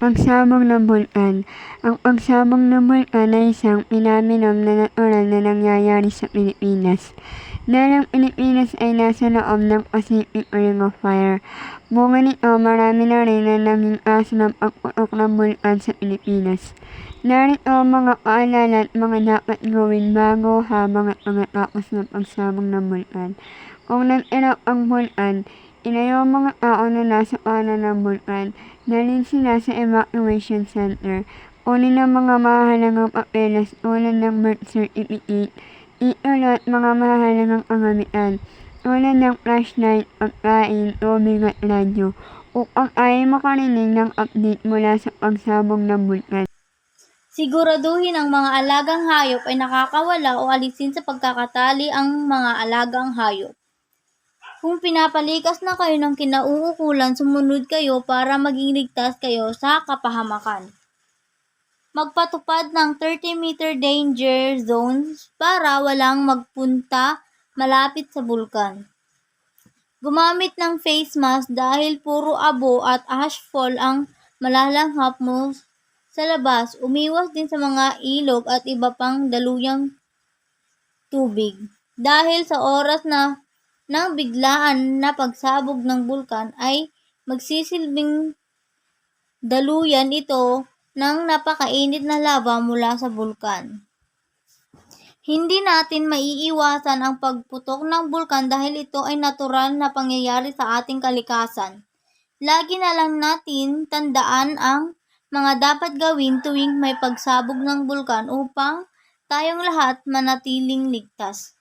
Pagsabog ng bulkan Ang pagsabog ng bulkan ay isang pinaminom na natural na nangyayari sa Pilipinas. Dahil ang Pilipinas ay nasa loob ng Pacific Ring of Fire, bunga nito marami na rin na naging aso ng pagputok ng bulkan sa Pilipinas. Narito ang mga paalala at mga dapat gawin bago, habang at pagkatapos ng pagsabog ng bulkan. Kung nag-erupt ang bulkan, Inayaw mga tao na nasa kanan ng bulkan, dalhin sila sa evacuation center, kunin ang mga mahalagang papeles tulad ng birth certificate, titulo at mga mahalagang kagamitan, tulad ng flashlight, pagkain, tubig at radyo, upang ay makarinig ng update mula sa pagsabog ng bulkan. Siguraduhin ang mga alagang hayop ay nakakawala o alisin sa pagkakatali ang mga alagang hayop. Kung pinapalikas na kayo ng kinauukulan, sumunod kayo para maging ligtas kayo sa kapahamakan. Magpatupad ng 30-meter danger zones para walang magpunta malapit sa bulkan. Gumamit ng face mask dahil puro abo at ashfall ang malalanghap mo sa labas. Umiwas din sa mga ilog at iba pang daluyang tubig. Dahil sa oras na ng biglaan na pagsabog ng bulkan ay magsisilbing daluyan ito ng napakainit na lava mula sa bulkan. Hindi natin maiiwasan ang pagputok ng bulkan dahil ito ay natural na pangyayari sa ating kalikasan. Lagi na lang natin tandaan ang mga dapat gawin tuwing may pagsabog ng bulkan upang tayong lahat manatiling ligtas.